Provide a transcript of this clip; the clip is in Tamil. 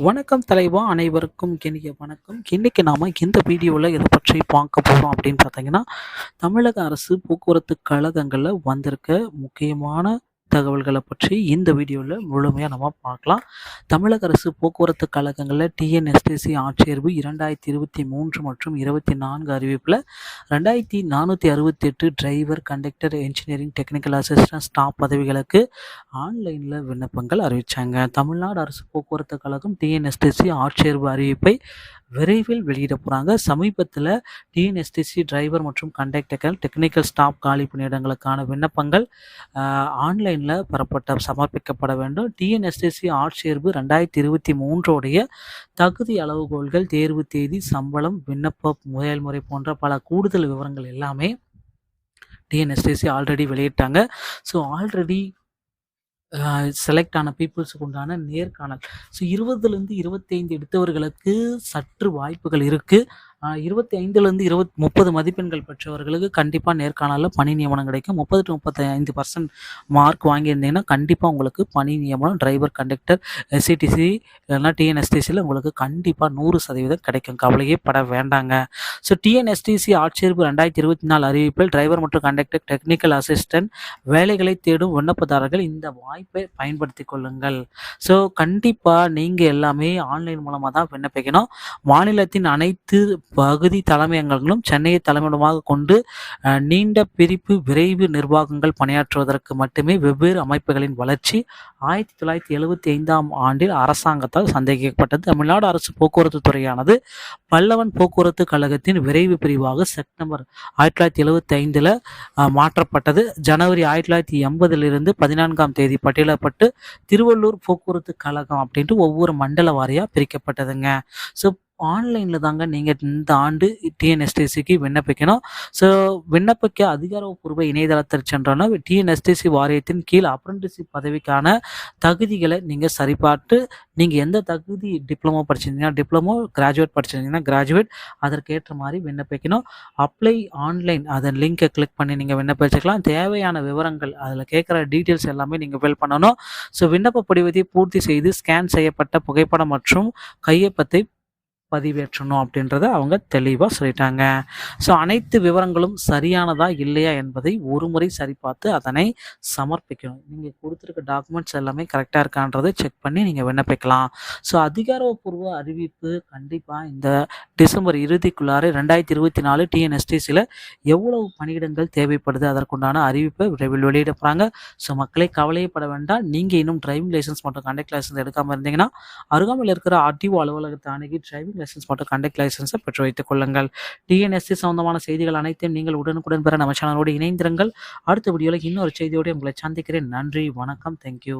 வணக்கம் தலைவா அனைவருக்கும் இனிய வணக்கம். இன்றைக்கி நாம் இந்த வீடியோவில் எதை பற்றி பார்க்க போகிறோம் அப்படின்னு பார்த்தீங்கன்னா தமிழக அரசு போக்குவரத்து கழகங்களில் வந்திருக்க முக்கியமான தகவல்களை பற்றி இந்த வீடியோவில் முழுமையாக நம்ம பார்க்கலாம். தமிழக அரசு போக்குவரத்து கழகங்களில் டிஎன்எஸ்டிசி ஆட்சேர்வு இரண்டாயிரத்தி இருபத்தி மூன்று மற்றும் இருபத்தி நான்கு அறிவிப்பில் ரெண்டாயிரத்தி நானூற்றி அறுபத்தி எட்டு driver conductor engineering technical assistant staff பதவிகளுக்கு ஆன்லைனில் விண்ணப்பங்கள் அறிவித்தாங்க தமிழ்நாடு அரசு போக்குவரத்து கழகம் டிஎன்எஸ்டிசி ஆட்சேர்வு அறிவிப்பை விரைவில் வெளியிட போகிறாங்க சமீபத்தில் டிஎன்எஸ்டிசி டிரைவர் மற்றும் கண்டக்டர்கள் டெக்னிக்கல் ஸ்டாஃப் காலி பணியிடங்களுக்கான விண்ணப்பங்கள் ஆன்லைனில் பெறப்பட்ட சமர்ப்பிக்கப்பட வேண்டும். டிஎன்எஸ்டிசி ஆட்சேர்வு ரெண்டாயிரத்தி இருபத்தி மூன்றோடைய தகுதி அளவுகோல்கள் தேர்வு தேதி சம்பளம் விண்ணப்ப செயல்முறை போன்ற பல கூடுதல் விவரங்கள் எல்லாமே டிஎன்எஸ்டிசி ஆல்ரெடி வெளியிட்டாங்க. ஸோ ஆல்ரெடி செலக்ட் ஆன பீப்புள்ஸுக்கு உண்டான நேர்காணல். ஸோ இருபதுலேருந்து இருபத்தைந்து எடுத்தவர்களுக்கு சற்று வாய்ப்புகள் இருக்குது இருபத்தி ஐந்துலேருந்து இருபத் முப்பது மதிப்பெண்கள் பெற்றவர்களுக்கு கண்டிப்பாக நேர்காணலில் பணி நியமனம் கிடைக்கும். முப்பது டு முப்பத்தி ஐந்து பர்சன்ட் மார்க் வாங்கியிருந்தீங்கன்னா கண்டிப்பாக உங்களுக்கு பணி நியமனம் டிரைவர் கண்டக்டர் எஸ்சிடிசி இல்லைன்னா டிஎன்எஸ்டிசியில் உங்களுக்கு கண்டிப்பாக நூறு சதவீதம் கிடைக்கும். கவலையே பட வேண்டாங்க. ஸோ டிஎன்எஸ்டிசி ஆட்சேர்ப்பு ரெண்டாயிரத்தி இருபத்தி நாலு அறிவிப்பில் டிரைவர் மற்றும் கண்டக்டர் டெக்னிக்கல் அசிஸ்டன்ட் வேலைகளை தேடும் விண்ணப்பதாரர்கள் இந்த வாய்ப்பை பயன்படுத்தி கொள்ளுங்கள். ஸோ கண்டிப்பாக நீங்கள் எல்லாமே ஆன்லைன் மூலமாக தான் விண்ணப்பிக்கணும். மாநிலத்தின் அனைத்து பகுதி தலைமையகங்களும் சென்னையை தலைமையிடமாக கொண்டு நீண்ட பிரிப்பு விரைவு நிர்வாகங்கள் பணியாற்றுவதற்கு மட்டுமே வெவ்வேறு அமைப்புகளின் வளர்ச்சி ஆயிரத்தி தொள்ளாயிரத்தி எழுபத்தி ஐந்தாம் ஆண்டில் அரசாங்கத்தால் சந்தேகிக்கப்பட்டது. தமிழ்நாடு அரசு போக்குவரத்து துறையானது பல்லவன் போக்குவரத்து கழகத்தின் விரைவு பிரிவாக செப்டம்பர் ஆயிரத்தி தொள்ளாயிரத்தி எழுபத்தி ஐந்தில் மாற்றப்பட்டது. ஜனவரி ஆயிரத்தி தொள்ளாயிரத்தி எண்பதிலிருந்து பதினான்காம் தேதி பட்டியலப்பட்டு திருவள்ளூர் போக்குவரத்து கழகம் அப்படின்ட்டு ஒவ்வொரு மண்டல வாரியாக பிரிக்கப்பட்டதுங்க. ஸோ ஆன்லைனில் தாங்க நீங்கள் இந்த ஆண்டு டிஎன்எஸ்டிசிக்கு விண்ணப்பிக்கணும். ஸோ விண்ணப்பிக்க அதிகாரப்பூர்வ இணையதளத்தில் சென்றோன்னா டிஎன்எஸ்டிசி வாரியத்தின் கீழ் அப்ரண்டிஸ்ஷிப் பதவிக்கான தகுதிகளை நீங்கள் சரிபார்த்து நீங்கள் எந்த தகுதி டிப்ளமோ படிச்சிருந்தீங்கன்னா டிப்ளமோ கிராஜுவேட் படிச்சிருந்தீங்கன்னா கிராஜுவேட் அதற்கேற்ற மாதிரி விண்ணப்பிக்கணும். அப்ளை ஆன்லைன் அதன் லிங்கை கிளிக் பண்ணி நீங்கள் விண்ணப்பிச்சுக்கலாம் தேவையான விவரங்கள் அதில் கேட்குற டீட்டெயில்ஸ் எல்லாமே நீங்கள் ஃபில் பண்ணணும். ஸோ விண்ணப்ப படிவத்தை பூர்த்தி செய்து ஸ்கேன் செய்யப்பட்ட புகைப்படம் மற்றும் கையொப்பத்தை பதிவேற்றணும் அப்படின்றத அவங்க தெளிவாக சொல்லிட்டாங்க. ஸோ அனைத்து விவரங்களும் சரியானதா இல்லையா என்பதை ஒரு முறை சரி பார்த்து அதனை சமர்ப்பிக்கணும். நீங்கள் கொடுத்துருக்க டாக்குமெண்ட்ஸ் எல்லாமே கரெக்டாக இருக்கான்றதை செக் பண்ணி நீங்கள் விண்ணப்பிக்கலாம். ஸோ அதிகாரப்பூர்வ அறிவிப்பு கண்டிப்பாக இந்த டிசம்பர் இறுதிக்குள்ளார ரெண்டாயிரத்தி இருபத்தி நாலு டிஎன்எஸ்டிசியில் எவ்வளவு பணியிடங்கள் தேவைப்படுது? அதற்குண்டான அறிவிப்பை விரைவில் வெளியிட போகிறாங்க ஸோ மக்களே கவலையப்பட வேண்டாம். நீங்கள் இன்னும் டிரைவிங் லைசன்ஸ் மற்றும் கண்டக்ட் லைசன்ஸ் எடுக்காமல் இருந்தீங்கன்னா அருகாமையில் இருக்கிற ஆர்டிஓ அலுவலகத்தை அணுகி டிரைவிங் லைசன்ஸ் மற்றும் கண்டக்ட் லைசன்ஸை பெற்று வைத்துக் கொள்ளுங்கள். டிஎன்எஸ்சி சம்பந்தமான செய்திகள் அனைத்தையும் நீங்கள் உடனுக்குடன் பெற நம்ம சேனலோடு இணைந்திருங்கள். அடுத்த வீடியோவில் இன்னொரு செய்தியோடு உங்களை சந்திக்கிறேன். நன்றி வணக்கம். தேங்க்யூ